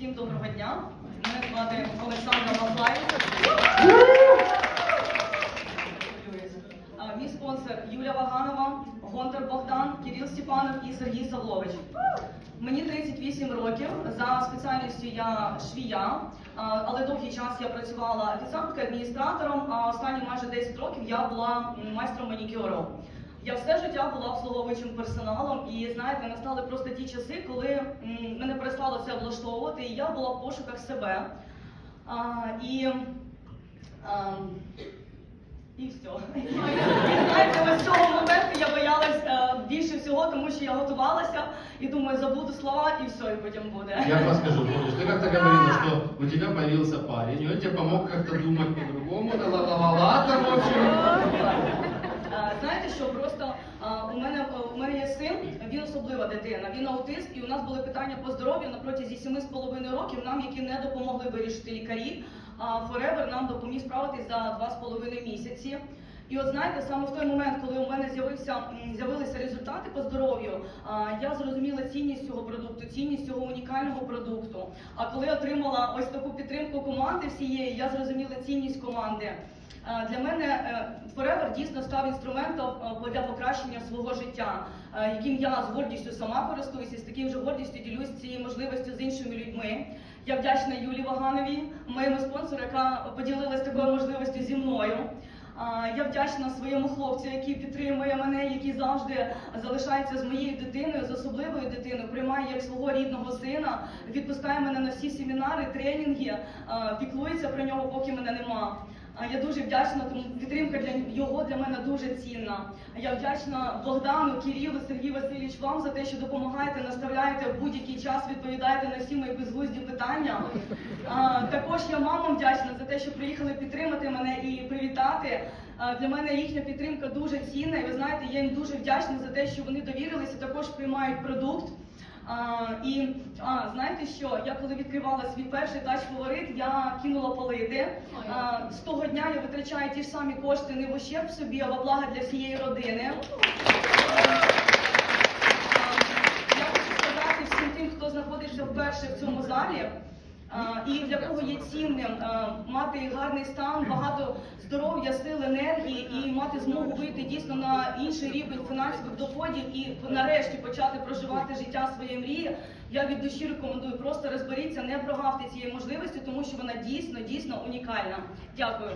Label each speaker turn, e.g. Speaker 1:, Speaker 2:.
Speaker 1: Всім доброго дня. Мене звати Олександра Мазлай. Мій спонсор Юля Ваганова, Гонтар Богдан, Кирил Степанов і Сергій Савлович. Мені 38 років. За спеціальністю я швія, але довгий час я працювала офіціанткою, адміністратором, а останні майже 10 років я була майстром манікюру. Я все життя була обслуговуючим персоналом, і знаєте, настали просто ті часи, коли мене перестало це влаштовувати, і я була в пошуках себе. А, і, а, і все. І знаєте, ось з цього моменту я боялась е, більше всього, тому що я готувалася і думаю, забуду слова і все, і потім буде.
Speaker 2: Я вам скажу, помнишь, ты как-то говорила, что у тебя появился парень, и он тебе помог как-то думать по-другому, ла ла ла в общем.
Speaker 1: Е, Знаєте, що просто е, у мене у мене є син, він особлива дитина, він аутист, і у нас були питання по здоров'ю на протязі сіми з половиною років, нам які не допомогли вирішити лікарі. А Форевер нам допоміг справитись за два з половиною місяці. І от знаєте, саме в той момент, коли у мене з'явився з'явилися результати по здоров'ю, я зрозуміла цінність цього продукту, цінність цього унікального продукту. А коли отримала ось таку підтримку команди всієї, я зрозуміла цінність команди. Для мене е, Forever дійсно став інструментом е, для покращення свого життя, е, яким я з гордістю сама користуюся, з таким же гордістю ділюсь цією можливістю з іншими людьми. Я вдячна Юлі Вагановій, моєму спонсору, яка поділилась такою можливістю зі мною. Я вдячна своєму хлопцю, який підтримує мене, який завжди залишається з моєю дитиною, з особливою дитиною, приймає як свого рідного сина, відпускає мене на всі семінари, тренінги, піклується про нього, поки мене нема. Я дуже вдячна, тому підтримка для його для мене дуже цінна. Я вдячна Богдану, Кирилу, Сергію Васильович вам за те, що допомагаєте, наставляєте в будь-який час, відповідаєте на всі мої безглузді питання. А, також я мамам вдячна за те, що приїхали підтримати мене і привітати. А, для мене їхня підтримка дуже цінна. І ви знаєте, я їм дуже вдячна за те, що вони довірилися, також приймають продукт. А, і а, знаєте що? Я коли відкривала свій перший тач фаворит, я кинула полити. А, з того дня я витрачаю ті ж самі кошти не в ущерб собі, а во благо для всієї родини. Я хочу сказати всім тим, хто знаходиться вперше в цьому залі. а, І для кого є цінним а, мати гарний стан, багато здоров'я, сил, і мати змогу вийти дійсно на інший рівень фінансових доходів і нарешті почати проживати життя своєї мрії. Я від душі рекомендую просто розберіться, не прогавте цієї можливості, тому що вона дійсно дійсно унікальна. Дякую.